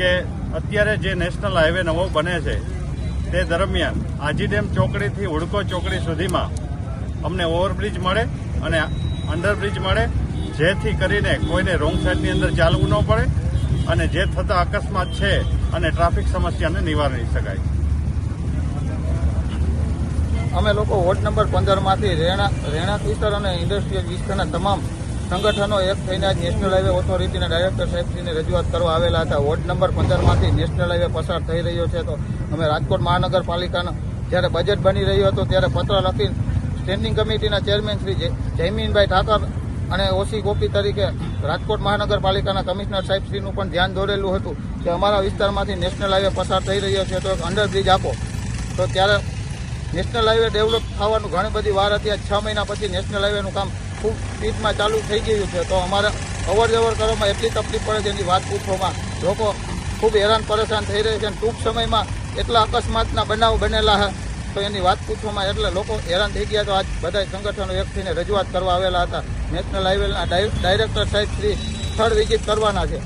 કે અત્યારે જે નેશનલ હાઈવે નવો બને છે, તે દરમિયાન આજી ડેમ ચોકડીથી હુડકો ચોકડી સુધીમાં અમને ઓવરબ્રિજ મળે અને અંડરબ્રિજ મળે, જેથી કરીને કોઈને રોંગ સાઈડની અંદર ચાલવું ન પડે અને જે થતા અકસ્માત છે અને ટ્રાફિક સમસ્યાને નિવારી શકાય. અમે લોકો વોર્ડ નંબર પંદરમાંથી રહેણાંક રહેણાંક વિસ્તાર અને ઇન્ડસ્ટ્રીયલ વિસ્તારના તમામ સંગઠનો એક થઈને આજ નેશનલ હાઈવે ઓથોરિટીના ડાયરેક્ટર સાહેબશ્રીને રજૂઆત કરવા આવેલા હતા. વોર્ડ નંબર પંદરમાંથી નેશનલ હાઈવે પસાર થઈ રહ્યો છે. તો અમે રાજકોટ મહાનગરપાલિકાનો, જ્યારે બજેટ બની રહ્યું હતું, ત્યારે પત્ર લખી સ્ટેન્ડિંગ કમિટીના ચેરમેન શ્રી જય- જયમીનભાઈ ઠાકર અને ઓસી ગોપી તરીકે રાજકોટ મહાનગરપાલિકાના કમિશનર સાહેબશ્રીનું પણ ધ્યાન દોરેલું હતું કે અમારા વિસ્તારમાંથી નેશનલ હાઈવે પસાર થઈ રહ્યો છે. તો એક અંડરબ્રિજ આપો. તો ત્યારે નેશનલ હાઈવે ડેવલપ થવાનું ઘણી બધી વાર હતી. છ મહિના પછી નેશનલ હાઈવેનું કામ ખૂબ સ્પીડમાં ચાલુ થઈ ગયું છે. તો અમારે અવર જવર કરવામાં એટલી તકલીફ પડે છે એની વાત પૂછવામાં. લોકો ખૂબ હેરાન પરેશાન થઈ રહ્યા છે અને ટૂંક સમયમાં એટલા અકસ્માતના બનાવ બનેલા છે તો એની વાત પૂછવામાં એટલે લોકો હેરાન થઈ ગયા તો આજ બધા સંગઠનો એક થઈને રજૂઆત કરવા આવેલા હતા. નેશનલ હાઈવેના ડાયરેક્ટર સાહેબ શ્રી સ્થળ વિઝિટ કરવાના છે.